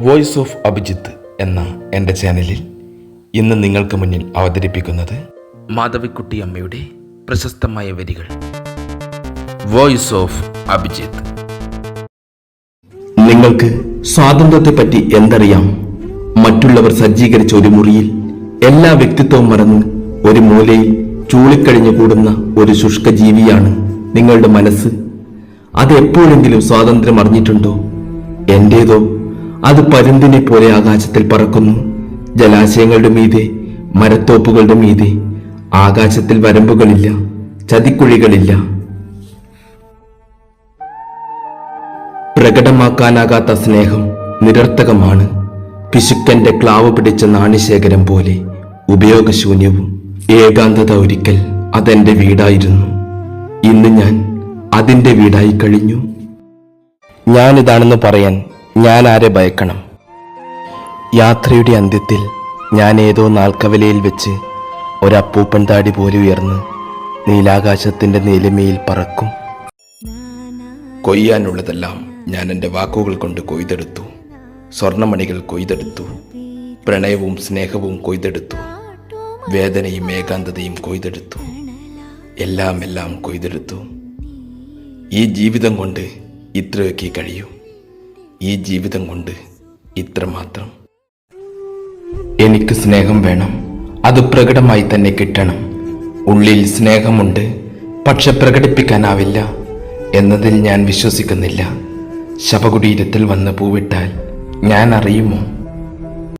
Voice of Abhijith എന്ന എന്റെ ചാനലിൽ ഇന്ന് നിങ്ങൾക്ക് മുന്നിൽ അവതരിപ്പിക്കുന്നത് മാധവിക്കുട്ടി അമ്മയുടെ പ്രശസ്തമായ വരികൾ. Voice of Abhijith. നിങ്ങൾക്ക് സ്വാതന്ത്ര്യത്തെപ്പറ്റി എന്തറിയാം? മറ്റുള്ളവർ സജ്ജീകരിച്ച ഒരു മുറിയിൽ എല്ലാ വ്യക്തിത്വവും മറന്ന് ഒരു മൂലയിൽ ചൂളിക്കഴിഞ്ഞു കൂടുന്ന ഒരു ശുഷ്ക ജീവിയാണ് നിങ്ങളുടെ മനസ്സ്. അത് എപ്പോഴെങ്കിലും സ്വാതന്ത്ര്യം അറിഞ്ഞിട്ടുണ്ടോ? എന്റേതോ അത് പരുന്തിനെ പോലെ ആകാശത്തിൽ പറക്കുന്നു. ജലാശയങ്ങളുടെ മീതെ മരത്തോപ്പുകളുടെ മീതെ ആകാശത്തിൽ വരമ്പുകളില്ല ചതിക്കുഴികളില്ല. പ്രകടമാക്കാനാകാത്ത സ്നേഹം നിരർത്ഥകമാണ്. പിശുക്കന്റെ ക്ലാവ് പിടിച്ച നാണ്യശേഖരം പോലെ ഉപയോഗശൂന്യവും. ഏകാന്തത ഒരിക്കൽ അതെന്റെ വീടായിരുന്നു. ഇന്ന് ഞാൻ അതിന്റെ വീടായി കഴിഞ്ഞു. ഞാനിതാണെന്ന് പറയാൻ ഞാൻ ആരെ ഭയക്കണം? യാത്രയുടെ അന്ത്യത്തിൽ ഞാൻ ഏതോ നാൽക്കവലയിൽ വെച്ച് ഒരപ്പൂപ്പൻ താടി പോലെ ഉയർന്ന് നീലാകാശത്തിന്റെ നീലിമയിൽ പറക്കും. കൊയ്യാനുള്ളതെല്ലാം ഞാൻ എന്റെ വാക്കുകൾ കൊണ്ട് കൊയ്തെടുത്തു. സ്വർണമണികൾ കൊയ്തെടുത്തു. പ്രണയവും സ്നേഹവും കൊയ്തെടുത്തു. വേദനയും ഏകാന്തതയും കൊയ്തെടുത്തു. എല്ലാം എല്ലാം കൊയ്തെടുത്തു. ഈ ജീവിതം കൊണ്ട് ഇത്രയൊക്കെ കഴിയൂ. ഈ ജീവിതം കൊണ്ട് ഇത്രമാത്രം എനിക്ക് സ്നേഹം വേണം. അത് പ്രകടമായി തന്നെ കിട്ടണം. ഉള്ളിൽ സ്നേഹമുണ്ട്. പക്ഷെ പ്രകടിപ്പിക്കാനാവില്ല എന്നതിൽ ഞാൻ വിശ്വസിക്കുന്നില്ല. ശവകുടീരത്തിൽ വന്ന് പൂവിട്ടാൽ ഞാൻ അറിയുമോ?